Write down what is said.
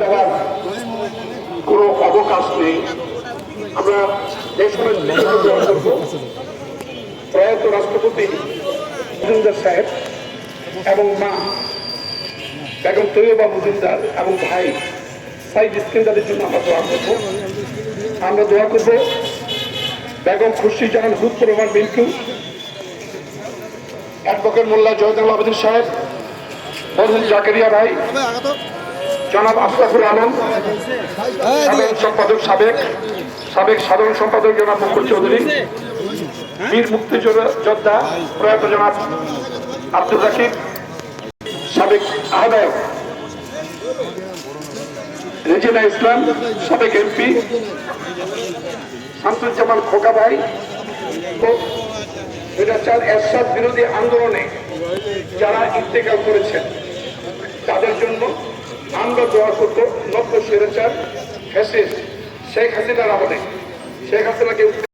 দেওয়ার কোনো অবকাশ নেই। আমরা দেশের প্রয়াত রাষ্ট্রপতি মজুমদার সাহেব এবং মা বেগম তৈয়বা মজুমদার এবং ভাই সাইদ ইস্কেন্দারের জন্য আমরা দোয়া করব। আমরা দোয়া করব বেগম খুশি জাহান হুদপুর রহমান বিন্টু অ্যাডভোকেট মোল্লা জয়দাল আবেদিন সাহেব মধুল জাকেরিয়া ভাই জনাব আশরাফুল আলম সাধারণ সম্পাদক, সাবেক সাবেক সাধারণ সম্পাদক জনাব মুকুল চৌধুরী, বীর মুক্তিযোদ্ধা প্রয়াত জনাব আব্দুল রাকিব সাবেক আহ্বায়ক রেজিনা ইসলাম, সাবেক এমপি শামসুজ্জামান খোকা ভাই ও স্বৈরাচার এরশাদ বিরোধী আন্দোলনে যারা ইন্তেকাল করেছেন, তাদের জন্য আমরা দোয়া করব নব্য স্বৈরাচার ফ্যাসিস্ট শেখ হাসিনার আমলে। শেখ হাসিনাকে